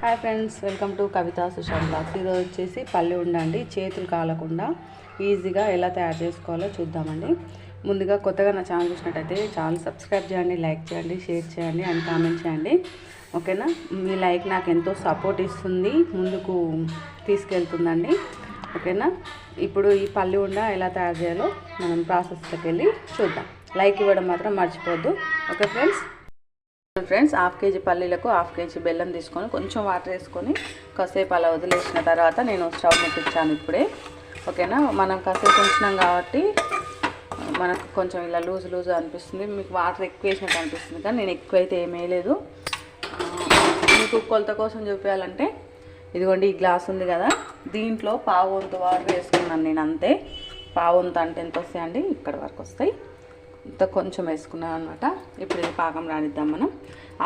Hi friends welcome to Kavitha Sushanth vlogs. ఈరోజు వచ్చేసి పల్లి ఉండండి చేతులు కాలకుండా ఈజీగా ఎలా తయారు చేసుకోవాలో చూద్దామండి. ముందుగా కొత్తగా నా ఛానల్ చూసినట్టయితే ఛానల్ సబ్స్క్రైబ్ చేయండి లైక్ చేయండి షేర్ చేయండి అండ్ కామెంట్ చేయండి. ఓకేనా? మీ లైక్ నాకు ఎంతో సపోర్ట్ ఇస్తుంది ముందుకు తీసుకెళ్తుందండి. ఓకేనా? ఇప్పుడు ఈ పల్లి ఉండ ఎలా తయారు చేయాలో మనం ప్రాసెస్లోకి వెళ్ళి చూద్దాం. లైక్ ఇవ్వడం మాత్రం మర్చిపోద్దు okay friends? Friends half kg పల్లీలకు half KG బెల్లం తీసుకొని కొంచెం వాటర్ వేసుకొని కాసేపు అలా వదిలేసిన తర్వాత నేను స్టవ్ ముట్టించాను ఇప్పుడే. ఓకేనా? మనం కాసేపు ఉంచినాం కాబట్టి మనకు కొంచెం ఇలా లూజ్ లూజ్ అనిపిస్తుంది. మీకు వాటర్ ఎక్కువ వేసినట్టు అనిపిస్తుంది కానీ నేను ఎక్కువ అయితే ఏమీ వేయలేదు. మీకు కొలత కోసం చూపించాలంటే ఇదిగోండి ఈ గ్లాస్ ఉంది కదా. దీంట్లో పావు వంతు వాటర్ వేసుకున్నాను నేను అంతే. పావు వంతు అంటే ఎంత వస్తాయండి? ఇక్కడ వరకు వస్తాయి. ఇంత కొంచెం వేసుకున్నాను అనమాట ఇప్పుడు ఇది పాకం రానిద్దాం మనం.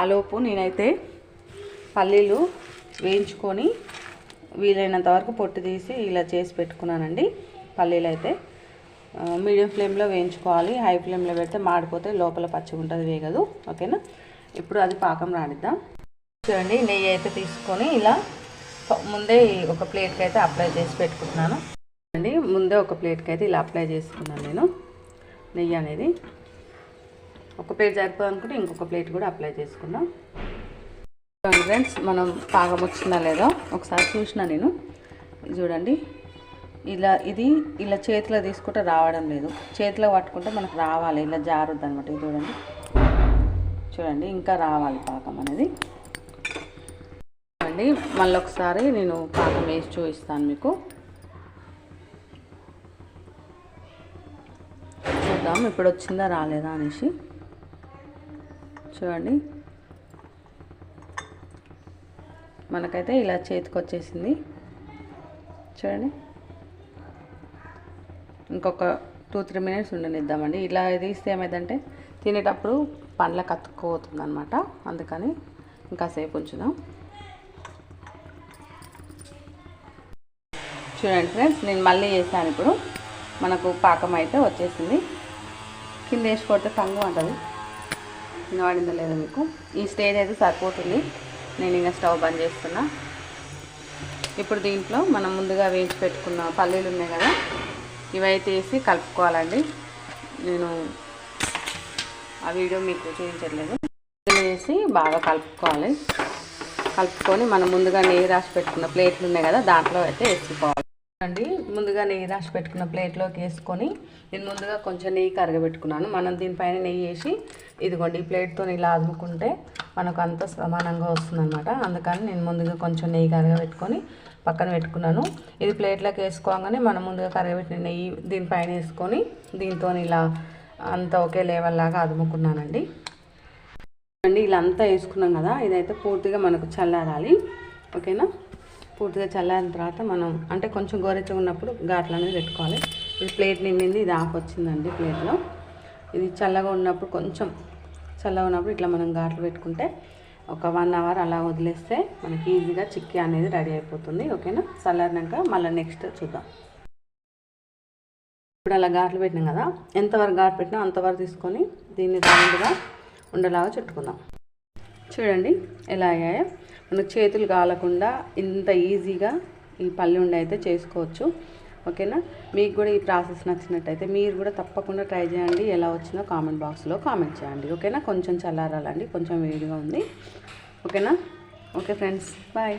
ఆలోపు నేనైతే పల్లీలు వేయించుకొని వీలైనంత వరకు పొట్టు తీసి ఇలా చేసి పెట్టుకున్నానండి. పల్లీలు అయితే మీడియం ఫ్లేమ్లో వేయించుకోవాలి. హై ఫ్లేమ్లో పెడితే మాడిపోతే లోపల పచ్చిగా ఉంటుంది వేగదు. ఓకేనా? ఇప్పుడు అది పాకం రానిద్దాం. చూడండి నెయ్యి అయితే తీసుకొని ఇలా ముందే ఒక ప్లేట్కి అయితే అప్లై చేసి పెట్టుకుంటున్నాను. అండి ముందే ఒక ప్లేట్కి అయితే ఇలా అప్లై చేసుకున్నాను నేను. నెయ్యి అనేది. ఒక ప్లేట్ సరిపోదనుకుంటే ఇంకొక ప్లేట్ కూడా అప్లై చేసుకుందాం. చూడండి ఫ్రెండ్స్ మనం పాకం వచ్చిందా లేదో ఒకసారి చూసిన నేను. చూడండి ఇలా ఇది ఇలా చేతిలో తీసుకుంటే రావడం లేదు. చేతిలో పట్టుకుంటే మనకు రావాలి ఇలా జారుద్ది అనమాట ఇది చూడండి. చూడండి ఇంకా రావాలి పాకం అనేది. చూడండి మళ్ళీ ఒకసారి నేను పాకం వేసి చూపిస్తాను మీకు. చూద్దాం ఇప్పుడు వచ్చిందా రాలేదా అనేసి. చూడండి. మనకైతే ఇలా చేతికి వచ్చేసింది చూడండి. ఇంకొక టూ త్రీ మినిట్స్ ఉండనిద్దామండి. ఇలా తీస్తే ఏమైందంటే తినేటప్పుడు పండ్లకు అతుక్కుపోతుంది అనమాట అందుకని ఇంకాసేపు ఉంచుదాం. చూడండి ఫ్రెండ్స్ నేను మళ్ళీ చేశాను ఇప్పుడు. మనకు పాకం అయితే వచ్చేసింది. కింద వేసి కొడితే ఉంటుంది అంటుంది వినవాడిందో లేదో మీకు? ఈ స్టేజ్ అయితే సరిపోతుంది. నేను ఇంకా స్టవ్ బంద్ చేస్తున్నా. ఇప్పుడు దీంట్లో మనం ముందుగా వేయించి పెట్టుకున్న పల్లీలు ఉన్నాయి కదా ఇవైతే వేసి కలుపుకోవాలండి. నేను ఆ వీడియో మీకు చూపించట్లేదు. వేసి బాగా కలుపుకోవాలి. కలుపుకొని మనం ముందుగా నెయ్యి రాసి పెట్టుకున్న ప్లేట్లు ఉన్నాయి కదా దాంట్లో అయితే వేసుకోవాలి. అండి. ముందుగా నెయ్యి రాసి పెట్టుకున్న ప్లేట్లోకి వేసుకొని నేను ముందుగా కొంచెం నెయ్యి కరగబెట్టుకున్నాను. మనం దీనిపైన నెయ్యి వేసి ఇదిగోండి ఈ ప్లేట్తో ఇలా అదుముకుంటే మనకు అంత సమానంగా వస్తుందన్నమాట. అందుకని నేను ముందుగా కొంచెం నెయ్యి కరగబెట్టుకొని పక్కన పెట్టుకున్నాను. ఇది ప్లేట్లోకి వేసుకోగానే మనం ముందుగా కరగబెట్టిన నెయ్యి దీనిపైన వేసుకొని దీంతో ఇలా అంతా ఒకే లెవెల్ లాగా అదుముకున్నానండి. అండి ఇలా అంతా వేసుకున్నాం కదా. ఇదైతే పూర్తిగా మనకు చల్లారాలి. ఓకేనా? పూర్తిగా చల్లారిన తర్వాత మనం అంటే కొంచెం గోరెచ్చగా ఉన్నప్పుడు ఘాట్లు అనేది పెట్టుకోవాలి. ఇది ప్లేట్ నిండింది ఇది ఆఫ్ వచ్చిందండి ప్లేట్లో. ఇది చల్లగా ఉన్నప్పుడు కొంచెం చల్లగా ఉన్నప్పుడు ఇట్లా మనం ఘాట్లు పెట్టుకుంటే ఒక వన్ అవర్ అలా వదిలేస్తే మనకి ఈజీగా చిక్కీ అనేది రెడీ అయిపోతుంది ఓకేనా? చల్లారినాక మళ్ళీ నెక్స్ట్ చూద్దాం. ఇప్పుడు అలా ఘాట్లు పెట్టినాం కదా ఎంతవరకు ఘాటు పెట్టినా అంతవరకు తీసుకొని దీన్ని రౌండ్గా ఉండలాగా చుట్టుకుందాం. చూడండి ఎలా అయ్యాయో. మనకు చేతులు కాలకుండా ఇంత ఈజీగా ఈ పల్లి ఉండి అయితే చేసుకోవచ్చు. ఓకేనా? మీకు కూడా ఈ ప్రాసెస్ నచ్చినట్టయితే మీరు కూడా తప్పకుండా ట్రై చేయండి. ఎలా వచ్చినా కామెంట్ బాక్స్లో కామెంట్ చేయండి. ఓకేనా? కొంచెం చల్లారాలండి. కొంచెం వేడిగా ఉంది. ఓకేనా? Okay friends. బాయ్.